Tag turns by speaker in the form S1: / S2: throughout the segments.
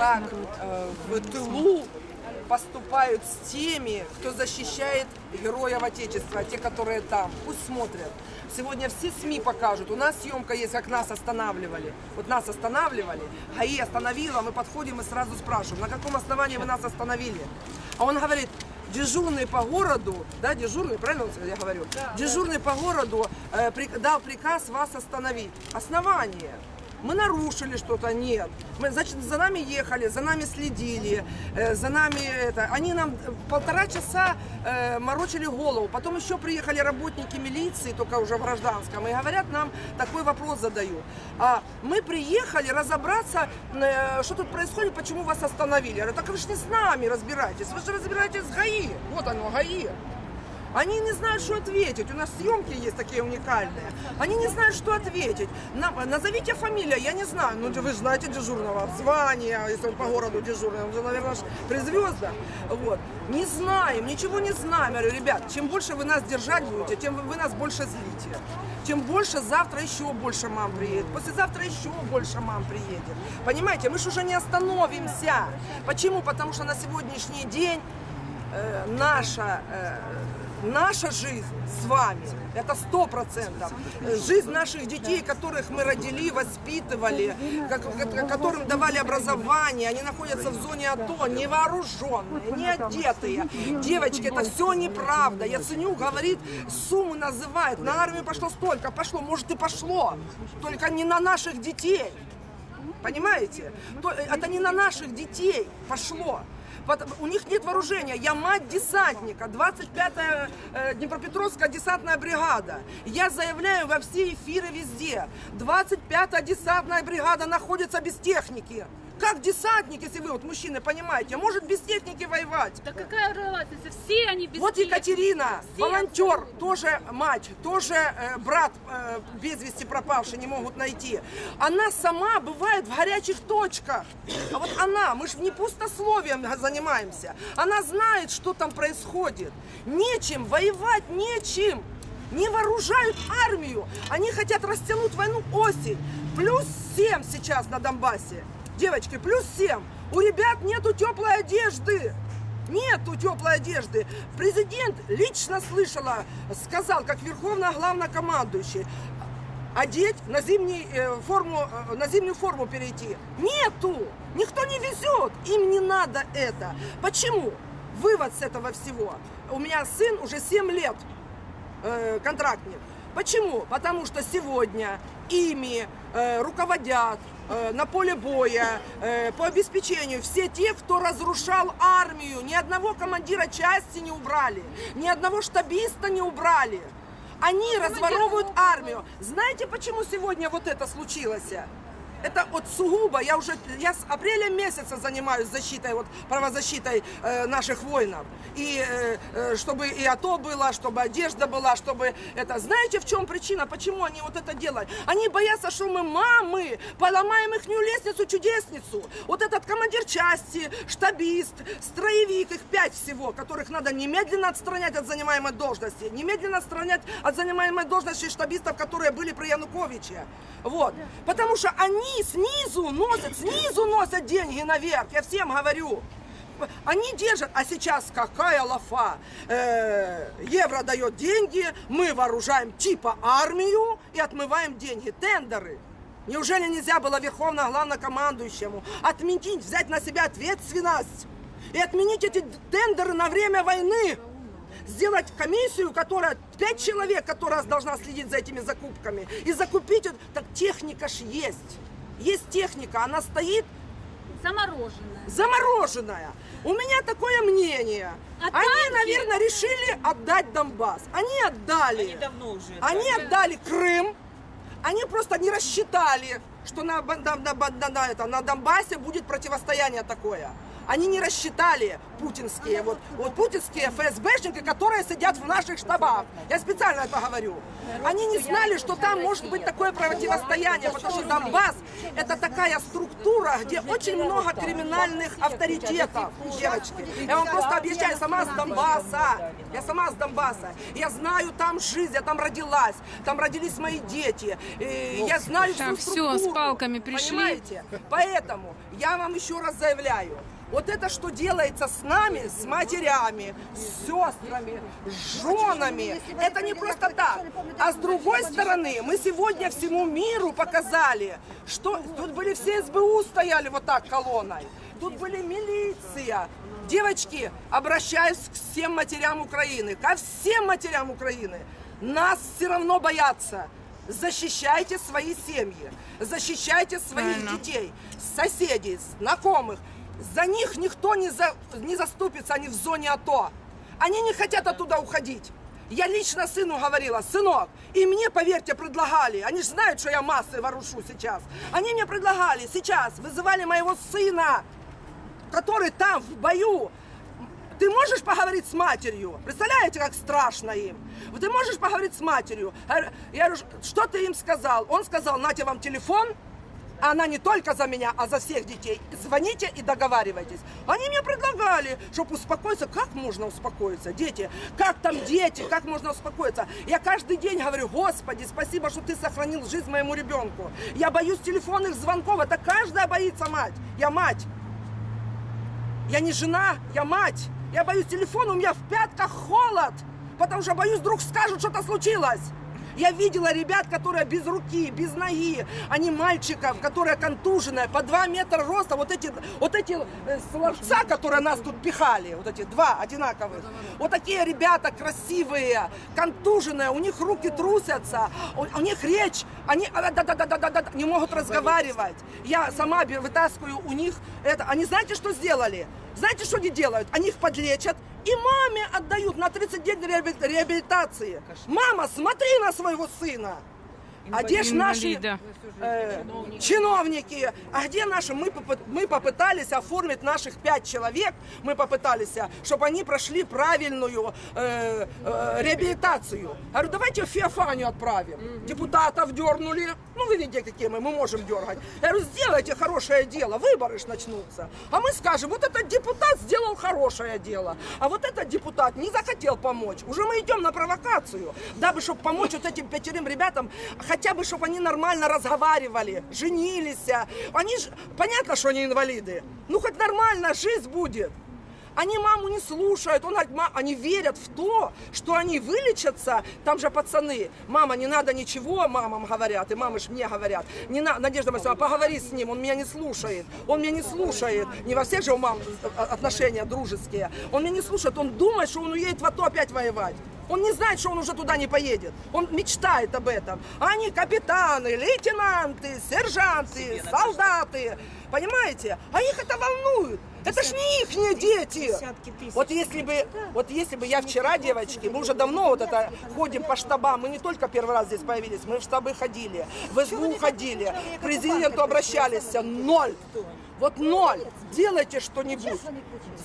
S1: как э, в тылу поступают с теми, кто защищает героев Отечества, те, которые там. Пусть смотрят. Сегодня все СМИ покажут. У нас съемка есть, как нас останавливали. Вот нас останавливали, ГАИ остановила, мы подходим и сразу спрашиваем, на каком основании вы нас остановили? А он говорит, дежурный по городу, да, дежурный, правильно я говорю? дежурный по городу э, при- дал приказ вас остановить. Основание. Мы нарушили что-то, нет. Мы, значит, за нами ехали, за нами следили, э, за нами это. Они нам полтора часа э, морочили голову. Потом еще приехали работники милиции, только уже в гражданском, и говорят нам, такой вопрос задают. А мы приехали разобраться, э, что тут происходит, почему вас остановили. Я говорю, так вы же не с нами разбирайтесь, вы же разбираетесь с ГАИ. Вот оно, ГАИ. Они не знают, что ответить. У нас съемки есть такие уникальные. Они не знают, что ответить. Нам- назовите фамилию, я не знаю. Ну, вы знаете дежурного. Звание, если он по городу дежурный. Он же, наверное, при звездах. Вот. Не знаем, ничего не знаем. Я говорю, ребят, чем больше вы нас держать будете, тем вы нас больше злите. Тем больше завтра еще больше мам приедет. Послезавтра еще больше мам приедет. Понимаете, мы же уже не остановимся. Почему? Потому что на сегодняшний день э, наша, э, наша жизнь с вами, это сто процентов. Жизнь наших детей, которых мы родили, воспитывали, которым давали образование, они находятся в зоне АТО, невооруженные, не одетые. Девочки, это все неправда. Яценюк говорит, суммы называет. На армию пошло столько, пошло, может и пошло. Только не на наших детей. Понимаете? То- это не на наших детей пошло. У них нет вооружения. Я мать десантника, 25-я э, Днепропетровская десантная бригада. Я заявляю во все эфиры везде. 25-я десантная бригада находится без техники. Как десантник, если вы, вот мужчины, понимаете, может без техники воевать?
S2: Да какая разница? Все они без
S1: Вот
S2: техники.
S1: Екатерина,
S2: Все
S1: волонтер, тоже мать, тоже э, брат э, без вести пропавший, не могут найти. Она сама бывает в горячих точках. А вот она, мы же не пустословием занимаемся. Она знает, что там происходит. Нечем, воевать нечем. Не вооружают армию. Они хотят растянуть войну осень. Плюс 7 сейчас на Донбассе. Девочки, плюс 7. У ребят нету теплой одежды. Нету теплой одежды. Президент лично слышала, сказал, как верховно главнокомандующий, одеть на, зимний, э, форму, э, на зимнюю форму перейти. Нету! Никто не везет. Им не надо это. Почему? Вывод с этого всего. У меня сын уже 7 лет э, контрактник. Почему? Потому что сегодня ими э, руководят на поле боя, э, по обеспечению все те, кто разрушал армию. Ни одного командира части не убрали, ни одного штабиста не убрали. Они разворовывают армию. Знаете, почему сегодня вот это случилось? Это вот сугубо, я уже, я с апреля месяца занимаюсь защитой, вот правозащитой э, наших воинов. И э, э, чтобы и АТО было, чтобы одежда была, чтобы это. Знаете, в чем причина, почему они вот это делают? Они боятся, что мы мамы поломаем их лестницу, чудесницу. Вот этот командир части, штабист, строевик, их пять всего, которых надо немедленно отстранять от занимаемой должности. Немедленно отстранять от занимаемой должности штабистов, которые были при Януковиче. Вот. Потому что они снизу носят, снизу носят деньги наверх. Я всем говорю. Они держат, а сейчас какая лафа? Э, евро дает деньги, мы вооружаем типа армию и отмываем деньги, тендеры. Неужели нельзя было верховно главнокомандующему отменить, взять на себя ответственность и отменить эти тендеры на время войны? Сделать комиссию, которая, пять человек, которая должна следить за этими закупками, и закупить, так техника ж есть. Есть техника, она стоит
S2: Замороженная.
S1: замороженная. У меня такое мнение.
S2: А
S1: Они,
S2: танки?
S1: наверное, решили отдать Донбасс. Они отдали.
S3: Они давно уже.
S1: Они отдали Крым. Они просто не рассчитали, что на, Бан- на- на- на- на это, на Донбассе будет противостояние такое. Они не рассчитали путинские, вот, вот путинские ФСБшники, которые сидят в наших штабах. Я специально это говорю. Они не знали, что там может быть такое противостояние, потому что Донбасс это такая структура, где очень много криминальных авторитетов, девочки. Я вам просто объясняю, я сама с Донбасса. Я сама с Донбасса. Я знаю там жизнь, я там родилась, там родились мои дети. И я знаю всю
S3: всё, с
S1: структуру.
S3: палками пришли.
S1: Понимаете? Поэтому я вам еще раз заявляю, вот это, что делается с нами, с матерями, с сестрами, с женами, это не просто так. А с другой стороны, мы сегодня всему миру показали, что тут были все СБУ стояли вот так колонной, тут были милиция. Девочки, обращаюсь к всем матерям Украины, ко всем матерям Украины. Нас все равно боятся. Защищайте свои семьи, защищайте своих
S3: Правильно.
S1: детей, соседей, знакомых. За них никто не, за, не заступится, они в зоне АТО. Они не хотят оттуда уходить. Я лично сыну говорила, сынок, и мне, поверьте, предлагали, они же знают, что я массы ворушу сейчас. Они мне предлагали сейчас, вызывали моего сына, который там, в бою, ты можешь поговорить с матерью? Представляете, как страшно им? Ты можешь поговорить с матерью? Говорю- Я говорю, что ты им сказал? Он сказал, нате вам телефон, она не только за меня, а за всех детей. Звоните и договаривайтесь. Они мне предлагали, чтобы успокоиться. Как можно успокоиться, дети? Как там дети? Как можно успокоиться? Я каждый день говорю, Господи, спасибо, что ты сохранил жизнь моему ребенку. Я боюсь телефонных звонков. Это каждая боится мать. Я мать. Я не жена, я мать. Я боюсь телефона, у меня в пятках холод, потому что боюсь, вдруг скажут, что-то случилось. Я видела ребят, которые без руки, без ноги, они мальчиков, которые контуженные, по два метра роста, вот эти, вот эти э, словца, которые нас тут пихали, вот эти два одинаковых. Вот такие ребята красивые, контуженные, у них руки трусятся, у, у них речь, они а, да-да-да-да-да-да, не могут разговаривать. Я сама вытаскиваю у них это. Они знаете, что сделали? Знаете, что они делают? Они их подлечат и маме отдают на 30 дней реаби- реабилитации. Мама, смотри на своего сына. А где ж наши э, чиновники? А где наши? Мы, мы попытались оформить наших пять человек, мы попытались, чтобы они прошли правильную э, э, реабилитацию. Говорю, давайте в Феофанию отправим. Депутатов дернули. Ну, вы видите, какие мы, мы можем дергать. Я говорю, сделайте хорошее дело, выборы ж начнутся. А мы скажем, вот этот депутат сделал хорошее дело, а вот этот депутат не захотел помочь. Уже мы идем на провокацию, дабы, чтобы помочь вот этим пятерым ребятам, хотя бы, чтобы они нормально разговаривали, женились. Они ж, понятно, что они инвалиды. Ну, хоть нормально жизнь будет. Они маму не слушают, он, они верят в то, что они вылечатся. Там же пацаны, мама, не надо ничего, мамам говорят, и мамы ж мне говорят. Не на... Надежда Максимовна, поговори с ним, он меня не слушает. Он меня не слушает. Не во всех же у мам э, отношения дружеские. Он меня не слушает, он думает, что он уедет в АТО опять воевать. Он не знает, что он уже туда не поедет. Он мечтает об этом. А они капитаны, лейтенанты, сержанты, солдаты. Понимаете? А их это волнует. Это ж не их дети.
S4: десятки тысяч.
S1: Вот если бы, вот если бы я вчера, девочки, мы уже давно вот это ходим по штабам, мы не только первый раз здесь появились, мы в штабы ходили, в СБУ ходили, к президенту обращались, ноль. Вот ноль. Делайте что-нибудь.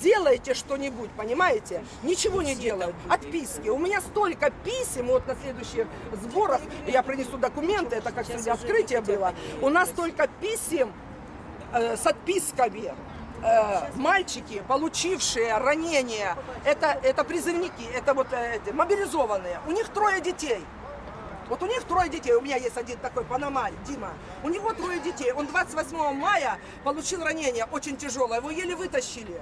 S1: Делайте что-нибудь, понимаете? Ничего не делают. Отписки. У меня столько писем, вот на следующих сборах я принесу документы, это как сегодня открытие было. У нас столько писем э, с отписками. Э, мальчики, получившие ранения, это, это призывники, это вот э, эти, мобилизованные. У них трое детей. Вот у них трое детей. У меня есть один такой Панамарь, Дима. У него трое детей. Он 28 мая получил ранение очень тяжелое. Его еле вытащили.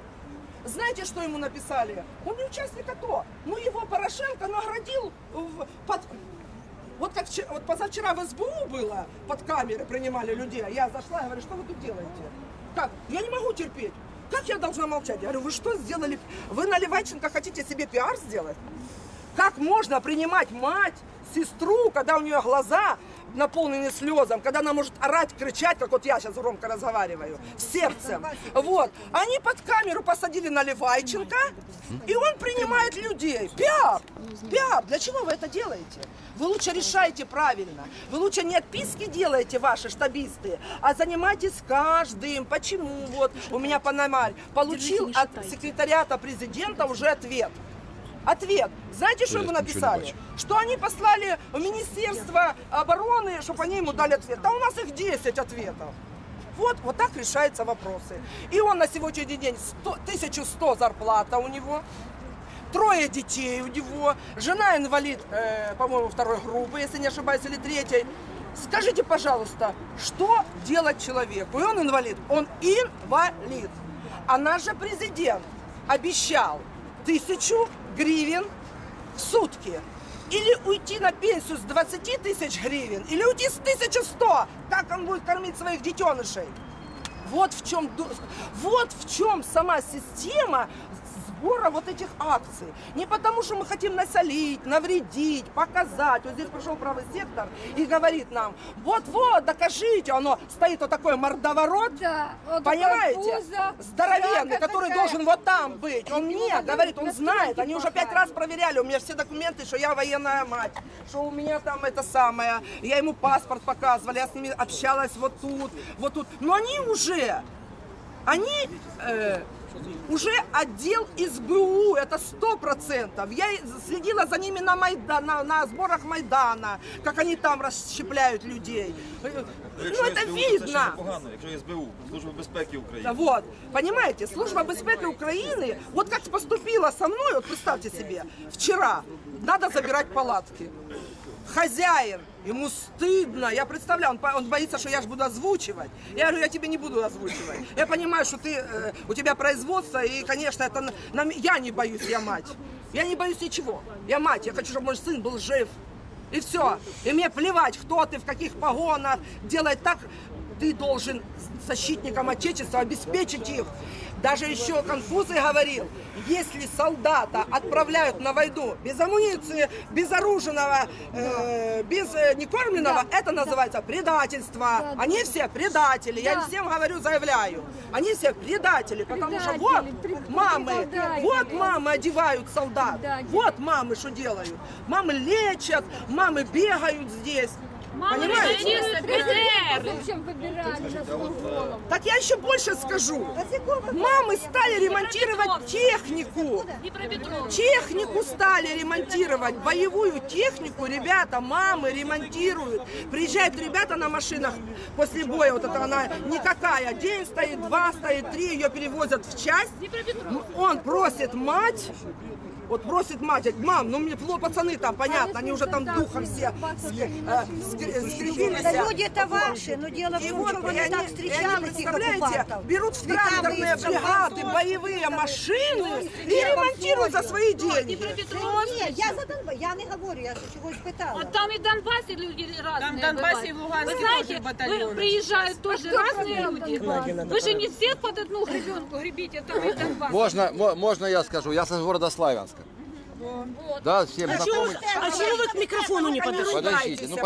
S1: Знаете, что ему написали? Он не участник АТО. Ну, его Порошенко наградил в- под... Вот как вот позавчера в СБУ было, под камеры принимали людей. Я зашла говорю, что вы тут делаете? Как? Я не могу терпеть. Как я должна молчать? Я говорю, вы что сделали? Вы на Левайченко хотите себе пиар сделать? Как можно принимать мать, сестру, когда у нее глаза наполненный слезом, когда она может орать, кричать, как вот я сейчас громко разговариваю, сердцем. Вот. Они под камеру посадили Наливайченко, и он принимает людей. Пиар! Пиар! Для чего вы это делаете? Вы лучше решайте правильно. Вы лучше не отписки делаете, ваши штабисты, а занимайтесь каждым. Почему? Вот у меня Панамарь получил от секретариата президента уже ответ. Ответ. Знаете, что ему написали? Что они послали в Министерство обороны, чтобы они ему дали ответ. Да у нас их 10 ответов. Вот, вот так решаются вопросы. И он на сегодняшний день 100, 1100 зарплата у него, трое детей у него, жена инвалид, э, по-моему, второй группы, если не ошибаюсь, или третьей. Скажите, пожалуйста, что делать человеку? И он инвалид, он инвалид. А наш же президент обещал тысячу гривен в сутки. Или уйти на пенсию с 20 тысяч гривен, или уйти с 1100. Как он будет кормить своих детенышей? Вот в чем, вот в чем сама система сбора вот этих акций. Не потому, что мы хотим насолить, навредить, показать. Вот здесь пришел правый сектор и говорит нам, вот-вот, докажите. Оно стоит вот такой мордоворот,
S4: Да, вот
S1: Понимаете?
S4: пузо,
S1: Здоровенный, который
S4: такая.
S1: должен вот там быть. Он мне говорит, он
S4: на
S1: знает. Они уже пять раз проверяли. У меня все документы, что я военная мать. Что у меня там это самое. Я ему паспорт показывала. Я с ними общалась вот тут, вот тут. Но они уже, они э, уже отдел СБУ, это сто процентов. Я следила за ними на, Майда, на, на сборах Майдана, как они там расщепляют людей. Э, Ну
S5: Якщо
S1: это видно.
S5: непогано, якщо СБУ, Служба безпеки України.
S1: Вот, понимаете, служба безпеки Украины, вот как поступила со мной, вот представьте себе, вчера надо забирать палатки. Хозяин, ему стыдно, я представляю, он, он боится, что я же буду озвучивать. Я говорю, я тебе не буду озвучивать. Я понимаю, что ты, э, у тебя производство, и, конечно, это на- нам- я не боюсь, я мать. Я не боюсь ничего. Я мать, я хочу, чтобы мой сын был жив. И все. И мне плевать, кто ты, в каких погонах. Делать так, ты должен защитникам Отечества обеспечить их. Даже еще Конфузий говорил, если солдата отправляют на войну без амуниции, безоруженного, э, без э, некормленного, это называется предательство. Они все предатели. Я им всем говорю, заявляю. Они все предатели, потому что вот мамы, вот мамы одевают солдат. Вот мамы что делают. Мамы лечат, мамы бегают здесь.
S2: Мама.
S4: Зачем на свою голову?
S1: Так я еще больше скажу. Мамы стали ремонтировать технику. Технику стали ремонтировать, боевую технику, ребята, мамы ремонтируют. Приезжают ребята на машинах после боя, вот это она никакая, день стоит, два стоит, три, ее перевозят в часть. Он просит мать, вот просит мать, говорит, мам, ну мне плохо, пацаны там, понятно, они уже там духом все э, скривились.
S6: Да люди-то ваши, но дело в
S1: И
S6: том, что
S1: и они,
S6: так
S1: и они,
S6: встречали этих
S1: представляете,
S6: оккупантов.
S1: берут в
S6: Цветами
S1: тракторные
S6: из
S1: бригады боевые машины и ремонтируют за свои деньги.
S6: Я за Донбас, я не говорю, я чогось
S2: А
S6: питала.
S2: там и в Донбассе люди разные
S7: Там в Донбассе
S2: бывают.
S7: и в Луганске
S2: Вы знаете,
S7: тоже батальоны.
S2: вы приезжают тоже разные люди.
S4: Донбасс?
S2: Вы же не всех под одну гребенку гребите, там и в Донбассе.
S3: Можно, мо- можно я скажу? Я с города Славянска. Да, всем знакомый.
S8: А чего ви к мікрофону не подошли?
S3: Подождите, ну